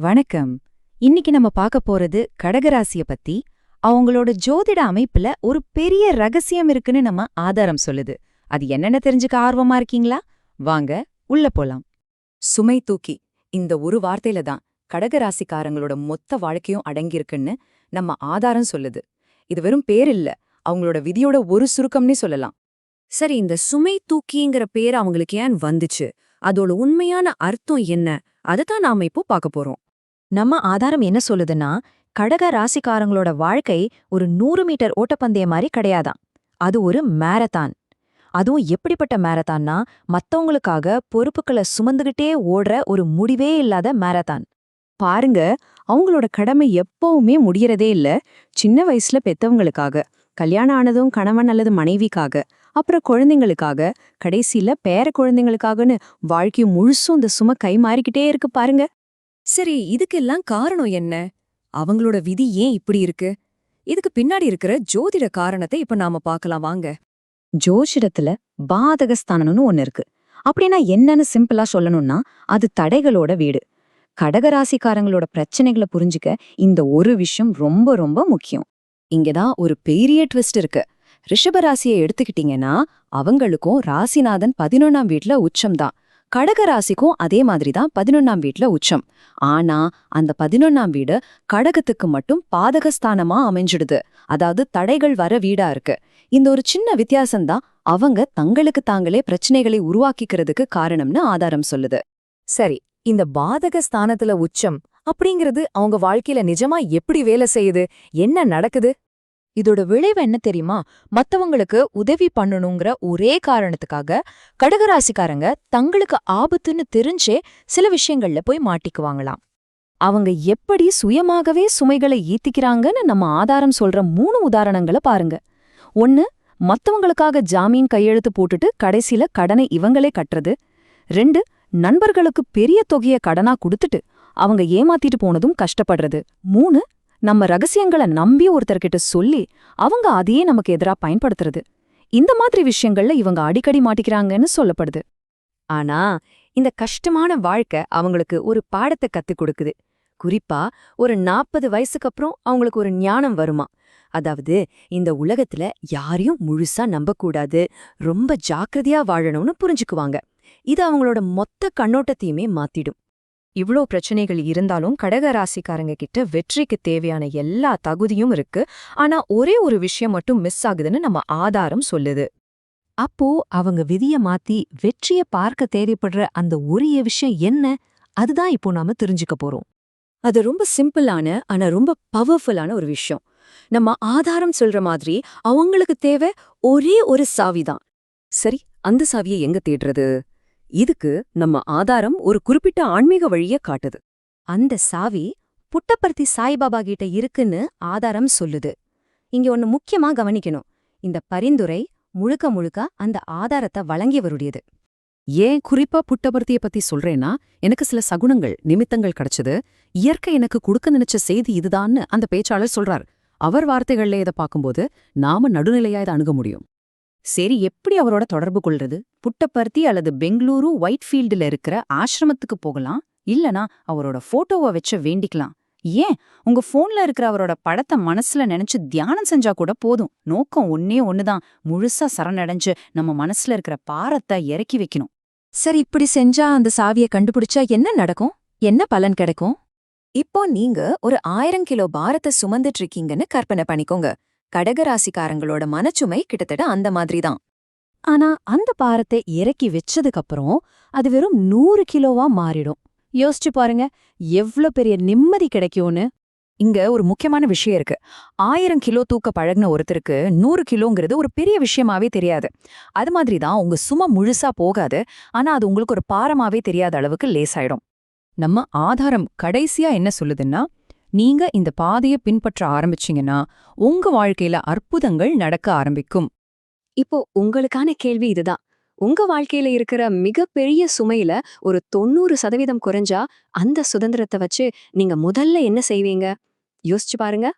வணக்கம். இன்னைக்கு நம்ம பார்க்க போறது கடகராசிய பத்தி. அவங்களோட ஜோதிட அமைப்புல ஒரு பெரிய ரகசியம் இருக்குன்னு நம்ம ஆதாரம் சொல்லுது. அது என்னென்ன தெரிஞ்சுக்க ஆர்வமா இருக்கீங்களா? வாங்க உள்ள போலாம். சுமை தூக்கி. இந்த ஒரு வார்த்தையில தான் கடகராசிக்காரங்களோட மொத்த வாழ்க்கையும் அடங்கியிருக்குன்னு நம்ம ஆதாரம் சொல்லுது. இது வெறும் பேர் இல்ல அவங்களோட விதியோட ஒரு சுருக்கம்னே சொல்லலாம். சரி இந்த சுமை தூக்கிங்கிற பேர் அவங்களுக்கு ஏன் வந்துச்சு? அதோட உண்மையான அர்த்தம் என்ன? அதுதான் நாம இப்போ பார்க்க போறோம். நம்ம ஆதாரம் என்ன சொல்லுதுன்னா கடக ராசிக்காரங்களோட வாழ்க்கை ஒரு நூறு மீட்டர் ஓட்டப்பந்தயம் மாதிரி கிடையாதான் அது ஒரு மேரத்தான் அதுவும் எப்படிப்பட்ட மேரத்தான்னா மத்தவங்களுக்காக பொறுப்புகளை சுமந்துகிட்டே ஓடுற ஒரு முடிவே இல்லாத மேரத்தான் பாருங்க அவங்களோட கடமை எப்பவுமே முடியறதே இல்ல சின்ன வயசுல பெத்தவங்களுக்காக கல்யாணம் ஆனதும் கணவன் அல்லது மனைவிக்காக அப்புறம் குழந்தைங்களுக்காக கடைசியில பேர குழந்தைங்களுக்காகன்னு வாழ்க்கை முழுசும் இந்த சும கை மாறிக்கிட்டே இருக்கு பாருங்க. சரி இதுக்கெல்லாம் காரணம் என்ன? அவங்களோட விதி ஏன் இப்படி இருக்கு? இதுக்கு பின்னாடி இருக்கிற ஜோதிட காரணத்தை இப்ப நாம பார்க்கலாம் வாங்க. ஜோதிடத்துல பாதகஸ்தானம்னு ஒன்னு இருக்கு. அப்படின்னா என்னன்னு சிம்பிளா சொல்லணும்னா அது தடைகளோட வீடு. கடகராசிக்காரங்களோட பிரச்சனைகளை புரிஞ்சுக்க இந்த ஒரு விஷயம் ரொம்ப ரொம்ப முக்கியம். இங்கதான் ஒரு பெரிய ட்விஸ்ட் இருக்கு. ரிஷபராசியை எடுத்துக்கிட்டீங்கன்னா அவங்களுக்கும் ராசிநாதன் பதினொன்னாம் வீட்டுல உச்சம்தான் கடக ராசிக்கும் அதே மாதிரி தான் பதினொன்னாம் வீட்டில் உச்சம். ஆனா அந்த பதினொன்னாம் வீடு கடகத்துக்கு மட்டும் பாதகஸ்தானமா அமைஞ்சிடுது. அதாவது தடைகள் வர வீடா இருக்கு. இந்த ஒரு சின்ன வித்தியாசம்தான் அவங்க தங்களுக்கு தாங்களே பிரச்சனைகளை உருவாக்கிக்கிறதுக்கு காரணம்னு ஆதாரம் சொல்லுது. சரி இந்த பாதக ஸ்தானத்துல உச்சம் அப்படிங்கிறது அவங்க வாழ்க்கையில நிஜமா எப்படி வேலை செய்யுது? என்ன நடக்குது? இதோட விளைவு என்ன தெரியுமா? மத்தவங்களுக்கு உதவி பண்ணணுங்கிற ஒரே காரணத்துக்காக கடகராசிக்காரங்க தங்களுக்கு ஆபத்துன்னு தெரிஞ்சே சில விஷயங்கள்ல போய் மாட்டிக்குவாங்களாம். அவங்க எப்படி சுயமாகவே சுமைகளை ஈத்திக்கிறாங்கன்னு நம்ம ஆதாரம் சொல்ற மூணு உதாரணங்களை பாருங்க. ஒன்னு மத்தவங்களுக்காக ஜாமீன் கையெழுத்து போட்டுட்டு கடைசியில கடனை இவங்களே கட்டுறது. ரெண்டு நண்பர்களுக்கு பெரிய தொகைய கடனா கொடுத்துட்டு அவங்க ஏமாத்திட்டு போனதும் கஷ்டப்படுறது. மூணு நம்ம ரகசியங்களை நம்பி ஒருத்தர்கிட்ட சொல்லி அவங்க அதையே நமக்கு எதிரா பயன்படுத்துறது. இந்த மாதிரி விஷயங்கள்ல இவங்க அடிக்கடி மாட்டிக்கிறாங்கன்னு சொல்லப்படுது. ஆனா இந்த கஷ்டமான வாழ்க்கை அவங்களுக்கு ஒரு பாடத்தை கத்துக் கொடுக்குது. குறிப்பா ஒரு நாற்பது வயசுக்கு அப்புறம் அவங்களுக்கு ஒரு ஞானம் வருமா? அதாவது இந்த உலகத்துல யாரையும் முழுசா நம்பக்கூடாது ரொம்ப ஜாக்கிரதையா வாழணும்னு புரிஞ்சுக்குவாங்க. இது அவங்களோட மொத்த கண்ணோட்டத்தையுமே மாத்திடும். இவ்ளோ பிரச்சனைகள் இருந்தாலும் கடக ராசிக்காரங்க கிட்ட வெற்றிக்கு தேவையான எல்லா தகுதியும் இருக்கு. ஆனா ஒரே ஒரு விஷயம் மட்டும் மிஸ் ஆகுதுன்னு நம்ம ஆதாரம் சொல்லுது. அப்போ அவங்க விதிய மாத்தி வெற்றிய பார்க்க தேவைப்படுற அந்த ஒரே விஷயம் என்ன? அதுதான் இப்போ நாம தெரிஞ்சுக்க போறோம். அது ரொம்ப சிம்பிளான ஆனா ரொம்ப பவர்ஃபுல்லான ஒரு விஷயம். நம்ம ஆதாரம் சொல்ற மாதிரி அவங்களுக்கு தேவை ஒரே ஒரு சாவிதான். சரி அந்த சாவியை எங்க தேடுறது? இதுக்கு நம்ம ஆதாரம் ஒரு குறிப்பிட்ட ஆன்மீக வழிய காட்டுது. அந்த சாவி புட்டப்பர்த்தி சாய்பாபா கிட்ட இருக்குன்னு ஆதாரம் சொல்லுது. இங்க ஒன்னு முக்கியமா கவனிக்கணும். இந்த பரிந்துரை முழுக்க முழுக்க அந்த ஆதாரத்தை வழங்கியவருடையது ஏன் குறிப்பா புட்டபர்த்திய பத்தி சொல்றேன்னா எனக்கு சில சகுனங்கள் நிமித்தங்கள் கிடைச்சது. இயற்கை எனக்கு கொடுக்க நினைச்ச செய்தி இதுதான்னு அந்த பேச்சாளர் சொல்றார். அவர் வார்த்தைகள்ல இதை பார்க்கும்போது நாம நடுநிலையா இதை அணுக முடியும். சரி எப்படி அவரோட தொடர்பு கொள்றது? புட்டபர்த்தி அல்லது பெங்களூரு ஒயிட்ஃபீல்டுல இருக்கிற ஆசிரமத்துக்கு போகலாம் இல்லனா அவரோட போட்டோவை வச்சு வேண்டிக்கலாம். ஏன்? உங்க போன்ல இருக்கிற அவரோட படத்தை மனசுல நினைச்சு தியானம் செஞ்சா கூட போதும். நோக்கம் ஒன்னே ஒண்ணுதான். முழுசா சரணடைஞ்சு நம்ம மனசுல இருக்கிற பாரத்தை இறக்கி வைக்கணும். சரி இப்படி செஞ்சா அந்த சாவிய கண்டுபிடிச்சா என்ன நடக்கும்? என்ன பலன் கிடைக்கும்? இப்போ நீங்க ஒரு ஆயிரம் கிலோ பாரத்தை சுமந்துட்டு இருக்கீங்கன்னு கற்பனை பண்ணிக்கோங்க. கடகராசிக்காரங்களோட மனச்சுமை கிட்டத்தட்ட அந்த மாதிரி தான் ஆனா அந்த பாரத்தை இறக்கி வச்சதுக்கப்புறம் அது வெறும் நூறு கிலோவா மாறிடும். யோசிச்சு பாருங்க எவ்ளோ பெரிய நிம்மதி கிடைக்கும்னு. இங்க ஒரு முக்கியமான விஷயம் இருக்கு. ஆயிரம் கிலோ தூக்க பழகுன ஒருத்தருக்கு நூறு கிலோங்கிறது ஒரு பெரிய விஷயமாவே தெரியாது. அது மாதிரி தான் உங்க சும முழுசா போகாது ஆனா அது உங்களுக்கு ஒரு பாரமாவே தெரியாத அளவுக்கு லேசாயிடும். நம்ம ஆதாரம் கடைசியா என்ன சொல்லுதுன்னா நீங்க இந்த பாதையை பின்பற்ற ஆரம்பிச்சீங்கன்னா உங்க வாழ்க்கையில அற்புதங்கள் நடக்க ஆரம்பிக்கும். இப்போ உங்களுக்கான கேள்வி இதுதான். உங்க வாழ்க்கையில இருக்கிற மிகப்பெரிய சுமையில ஒரு தொண்ணூறு சதவீதம் குறைஞ்சா அந்த சுதந்திரத்தை வச்சு நீங்க முதல்ல என்ன செய்வீங்க? யோசிச்சு பாருங்க.